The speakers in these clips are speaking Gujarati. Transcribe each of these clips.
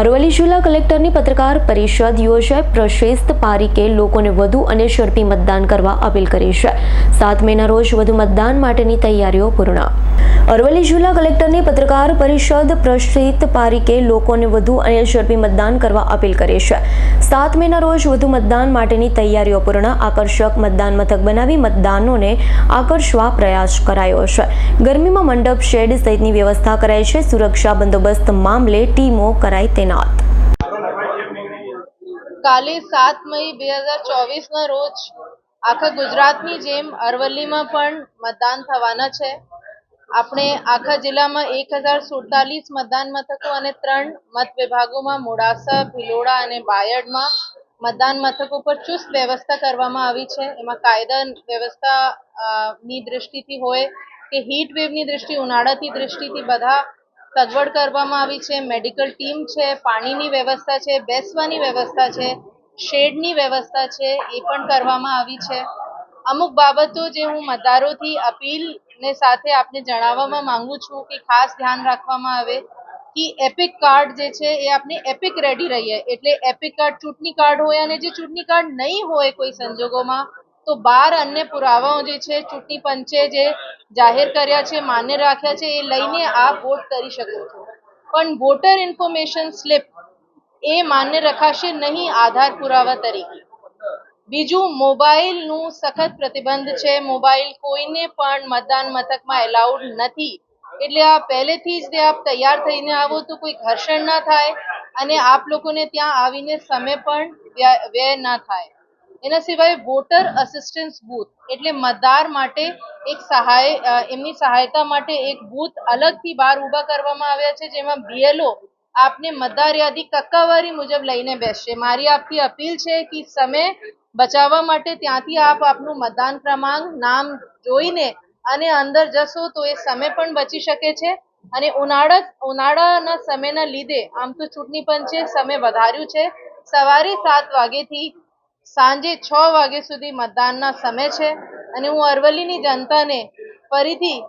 અરવલ્લી જિલ્લા કલેક્ટરની પત્રકાર પરિષદ યોજાઈ પ્રશસ્ત પારીકે લોકોને વધુ અને ઝડપી મતદાન કરવા અપીલ કરી છે. સાત મેના રોજ વધુ મતદાન માટેની તૈયારીઓ પૂર્ણ અરવલ્લી જિલ્લા કલેક્ટરની પત્રકાર પરિષદ પ્રસિદ્ધ પારીકે લોકોને વધુ અને ઝડપી મતદાન કરવા અપીલ કરી છે. સાત મેના રોજ વધુ મતદાન માટેની તૈયારીઓ પૂર્ણ, આકર્ષક મતદાન મથક બનાવી મતદાનોને આકર્ષવા પ્રયાસ કરાયો છે. ગરમીમાં મંડપ શેડ સહિતની વ્યવસ્થા કરાઈ છે. સુરક્ષા બંદોબસ્ત મામલે ટીમો કરાઈ તૈનાત. કાલે સાત મઈ બે હજાર ચોવીસના રોજ આખા ગુજરાતની જેમ અરવલ્લીમાં પણ મતદાન થવાના છે. આપણે આખા જિલ્લામાં એક હજાર સુડતાલીસ મતદાન મથકો અને ત્રણ મત વિભાગોમાં મોડાસા, ભિલોડા અને બાયડમાં મતદાન મથકો પર ચુસ્ત વ્યવસ્થા કરવામાં આવી છે. એમાં કાયદા વ્યવસ્થા ની દૃષ્ટિથી હોય કે હીટ વેવની દૃષ્ટિ ઉનાળાથી દૃષ્ટિથી બધા સગવડ કરવામાં આવી છે. મેડિકલ ટીમ છે, પાણીની વ્યવસ્થા છે, બેસવાની વ્યવસ્થા છે, શેડની વ્યવસ્થા છે, એ પણ કરવામાં આવી છે. અમુક બાબતો જે હું મતદારોથી અપીલ ને સાથે આપને જણાવવામાં માંગુ છું કે ખાસ ધ્યાન રાખવામાં આવે કે એપિક કાર્ડ જે છે એ આપણે એપિક રેડી રહીએ. એટલે એપિક કાર્ડ ચૂંટણી કાર્ડ હોય અને જે ચૂંટણી કાર્ડ નહીં હોય કોઈ સંજોગોમાં, તો બાર અન્ય પુરાવાઓ જે છે, ચૂંટણી પંચે જે જાહેર કર્યા છે, માન્ય રાખ્યા છે, એ લઈને આ વોટ કરી શકો છો. પણ વોટર ઇન્ફોર્મેશન સ્લિપ એ માન્ય રખાશે નહીં આધાર પુરાવા તરીકે. બીજું, મોબાઈલનું સખત પ્રતિબંધ છે. મોબાઈલ કોઈને પણ મતદાન મથકમાં એલાઉડ નથી. એટલે આ પહેલેથી જ તે આપ તૈયાર થઈને આવો તો કોઈ ઘર્ષણ ના થાય અને આપ લોકોને ત્યાં આવીને સમય પણ વ્યય ના થાય. એના સિવાય વોટર અસિસ્ટન્સ બૂથ એટલે મતદાર માટે એક સહાય એમની સહાયતા માટે એક બૂથ અલગથી બહાર ઊભા કરવામાં આવ્યા છે, જેમાં બીએલઓ આપને મતદાર યાદી ટકાવારી મુજબ લઈને બેસશે. મારી આપથી અપીલ છે કે સમય બચાવવા માટે ત્યાંથી આપ આપનું મતદાન ક્રમાંક, નામ જોઈને અને અંદર જશો તો એ સમય પણ બચી શકે છે. અને ઉનાળા, ઉનાળાના સમયના લીધે આમ તો ચૂંટણી પંચે સમય વધાર્યું છે. સવારે સાત વાગ્યેથી સાંજે છ વાગ્યા સુધી મતદાનના સમય છે. અને હું અરવલ્લીની જનતાને ફરીથી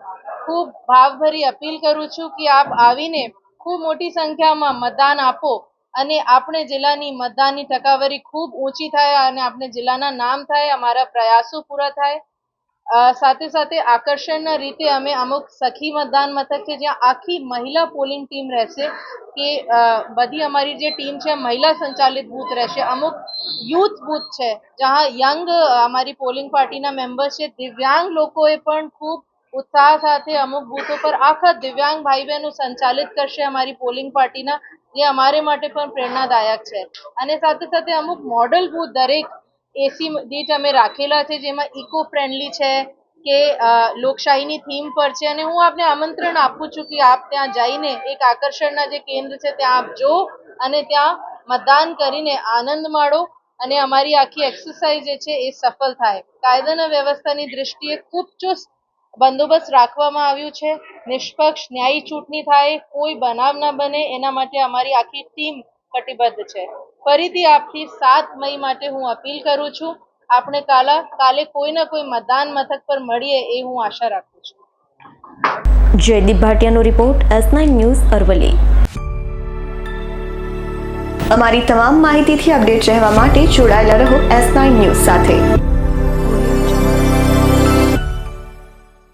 ખૂબ ભાવભરી અપીલ કરું છું કે આપ આવીને ખૂબ મોટી સંખ્યામાં મતદાન આપો. અને આપણે જિલ્લાની મતદાનની ટકાવારી ખૂબ ઊંચી થાય અને આપણે જિલ્લાના નામ થાય, અમારા પ્રયાસો પૂરા થાય. સાથે સાથે આકર્ષણના રીતે અમે અમુક સખી મતદાન મથક છે, જ્યાં આખી મહિલા પોલિંગ ટીમ રહેશે કે બધી અમારી જે ટીમ છે, મહિલા સંચાલિત બૂથ રહેશે. અમુક યુથ બૂથ છે જ્યાં યંગ અમારી પોલિંગ પાર્ટીના મેમ્બર્સ છે. દિવ્યાંગ લોકોએ પણ ખૂબ ઉત્સાહ સાથે અમુક બૂથો પર આખા દિવ્યાંગ ભાઈ બહેનો સંચાલિત કરશે અમારી પોલિંગ પાર્ટીના જે અમારે માટે પણ પ્રેરણાદાયક છે. અને સાથે સાથે અમુક મોડલ બૂથ દરેક એસી દીઠ અમે રાખેલા છે, જેમાં ઇકો ફ્રેન્ડલી છે, કે લોકશાહીની થીમ પર છે. અને હું આપને આમંત્રણ આપું છું કે આપ ત્યાં જઈને એક આકર્ષણના જે કેન્દ્ર છે, ત્યાં આપ જો અને ત્યાં મતદાન કરીને આનંદ માણો અને અમારી આખી એક્સરસાઇઝ જે છે, એ સફળ થાય. કાયદાના વ્યવસ્થાની દૃષ્ટિએ ખૂબ ચુસ્ત બંદોબસ્ત રાખવામાં આવ્યું છે. નિષ્પક્ષ ન્યાયી ચૂંટણી થાય, કોઈ બનાવ ના બને, એના માટે અમારી આખી ટીમ કટિબદ્ધ છે. ફરીથી આપથી સાત મઈ માટે હું અપીલ કરું છું, આપણે કાલા, કાલે કોઈ ના કોઈ મતદાન મથક પર મળીએ એ હું આશા રાખું છું. Jaydeep ભાટિયાનો report S nine news Aravalli અમારી તમામ માહિતીથી અપડેટ રહેવા માટે જોડાયેલા રહો એસ નાઇન ન્યૂઝ સાથે.